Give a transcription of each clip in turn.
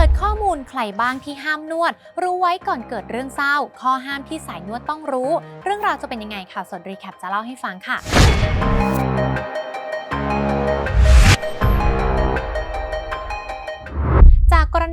ปิดข้อมูลใครบ้างที่ห้ามนวด รู้ไว้ก่อนเกิดเรื่องเศร้า ข้อห้ามที่สายนวดต้องรู้ เรื่องราวจะเป็นยังไงข่าวสดรีแคปจะเล่าให้ฟังค่ะ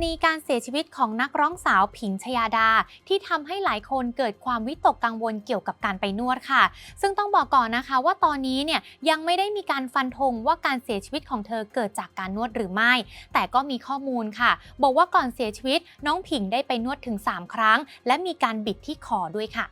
ณีการเสียชีวิตของนักร้องสาวผิงชยาดา ที่ทำให้หลายคนเกิดความวิตกกังวลเกี่ยวกับการไปนวดค่ะ ซึ่งต้องบอกก่อนนะคะว่าตอนนี้เนี่ยยังไม่ได้มีการฟันธงว่าการเสียชีวิตของเธอเกิดจากการนวดหรือไม่ แต่ก็มีข้อมูลค่ะ บอกว่าก่อนเสียชีวิตน้องผิงได้ไปนวดถึง 3 ครั้ง และมีการบิดที่คอด้วยค่ะ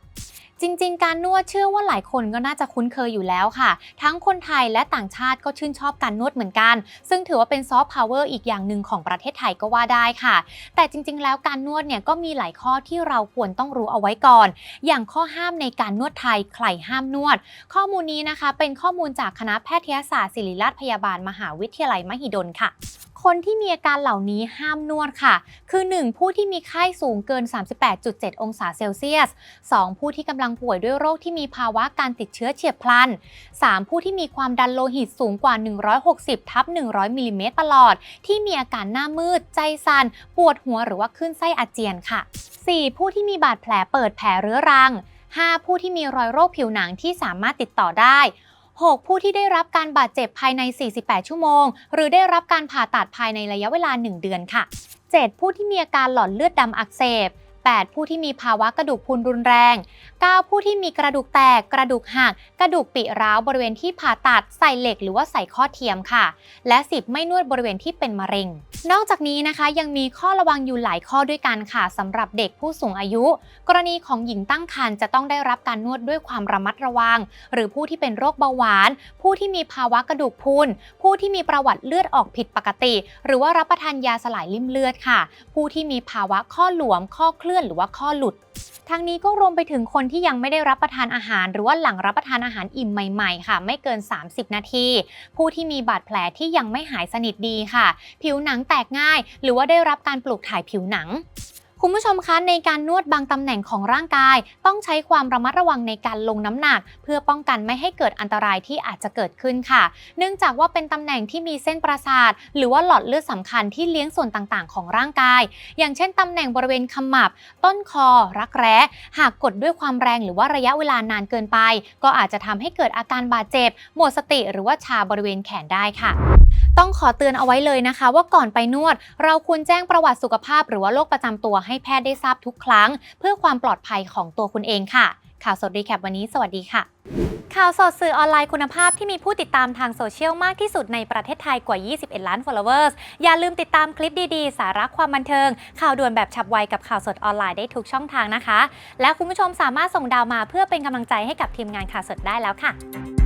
จริงๆ การนวดเชื่อว่าหลายคนก็น่าจะคุ้นเคยอยู่แล้วค่ะ ทั้งคนไทยและต่างชาติก็ชื่นชอบการนวดเหมือนกัน ซึ่งถือว่าเป็นซอฟต์พาวเวอร์อีกอย่างหนึ่งของประเทศไทยก็ว่าได้ค่ะ แต่จริงๆ แล้วการนวดเนี่ยก็มีหลายข้อที่เราควรต้องรู้เอาไว้ก่อน อย่างข้อห้ามในการนวดไทยใครห้ามนวด ข้อมูลนี้นะคะเป็นข้อมูลจากคณะแพทยศาสตร์ศิริราชพยาบาลมหาวิทยาลัยมหิดลค่ะ คนที่มีอาการเหล่านี้ห้ามนวดค่ะ คือ 1. ผู้ที่มีไข้สูงเกิน 38.7 องศาเซลเซียส 2. ผู้ที่กำลังป่วยด้วยโรคที่มีภาวะการติดเชื้อเฉียบพลัน 3. ผู้ที่มีความดันโลหิตสูงกว่า 160ทับ100มิลลิเมตรตลอด ที่มีอาการหน้ามืด ใจสัน่น ปวดหัวหรือว่าขึ้นไส้อาเจียนค่ะ 4. ผู้ที่มีบาดแผลเปิดแผลเรื้อรัง 5. ผู้ที่มีรอยโรคผิวหนังที่สามารถติดต่อได้ 6. ผู้ที่ได้รับการบาดเจ็บภายใน 48 ชั่วโมง หรือได้รับการผ่าตัดภายในระยะเวลา 1 เดือนค่ะ 7. ผู้ที่มีอาการหลอดเลือดดำอักเสบ 8. ผู้ที่มีภาวะกระดูกพรุนรุนแรง 9. ผู้ที่มีกระดูกแตก กระดูกหัก กระดูกปิร้าวบริเวณที่ผ่าตัดใส่เหล็กหรือว่าใส่ข้อเทียมค่ะ และ 10 ไม่นวดบริเวณที่เป็นมะเร็ง นอกจากนี้นะคะยังมีข้อระวังอยู่หลายข้อด้วยกันค่ะสำหรับเด็กผู้สูงอายุ กรณีของหญิงตั้งครรภ์จะต้องได้รับการนวดด้วยความระมัดระวัง หรือผู้ที่เป็นโรคเบาหวาน ผู้ที่มีภาวะกระดูกพรุนผู้ที่มีประวัติเลือดออกผิดปกติ หรือว่ารับประทานยาสลายริ่มเลือดค่ะ ผู้ที่มีภาวะข้อหลวม ข้อเคลื่อนหรือว่าข้อหลุด ทั้งนี้ก็รวมไปถึงคนที่ยังไม่ได้รับประทานอาหาร หรือว่าหลังรับประทานอาหารอิ่มใหม่ๆ ค่ะ ไม่เกิน 30 นาที ผู้ที่มีบาดแผลที่ยังไม่หายสนิทดีค่ะ ผิวหนังแตกง่าย หรือว่าได้รับการปลูกถ่ายผิวหนัง คุณผู้ชมคะในการนวดบางตำแหน่งของร่างกาย ต้องใช้ความระมัดระวังในการลงน้ำหนัก เพื่อป้องกันไม่ให้เกิดอันตรายที่อาจจะเกิดขึ้นค่ะ เนื่องจากว่าเป็นตำแหน่งที่มีเส้นประสาท หรือว่าหลอดเลือดสำคัญที่เลี้ยงส่วนต่างๆ ของร่างกาย อย่างเช่นตำแหน่งบริเวณขมับ ต้นคอ รักแร้ หากกดด้วยความแรงหรือว่าระยะเวลานานเกินไป ก็อาจจะทำให้เกิดอาการบาดเจ็บ หมดสติหรือว่าชาบริเวณแขนได้ค่ะ ต้องขอเตือนเอาไว้เลยนะคะ ว่าก่อนไปนวด เราควรแจ้งประวัติสุขภาพ หรือว่าโรคประจำตัวให้แพทย์ได้ทราบทุกครั้ง เพื่อความปลอดภัยของตัวคุณเองค่ะ ข่าวสดรีแคปวันนี้ สวัสดีค่ะข่าวสดสื่อออนไลน์คุณภาพที่มีผู้ติดตามทางโซเชียลมากที่สุดในประเทศไทยกว่า 21 ล้าน followers อย่าลืมติดตามคลิปดีๆ สาระความบันเทิง ข่าวด่วนแบบฉับไวกับข่าวสดออนไลน์ได้ทุกช่องทางนะคะ และคุณผู้ชมสามารถส่งดาวมาเพื่อเป็นกำลังใจให้กับทีมงานข่าวสดได้แล้วค่ะ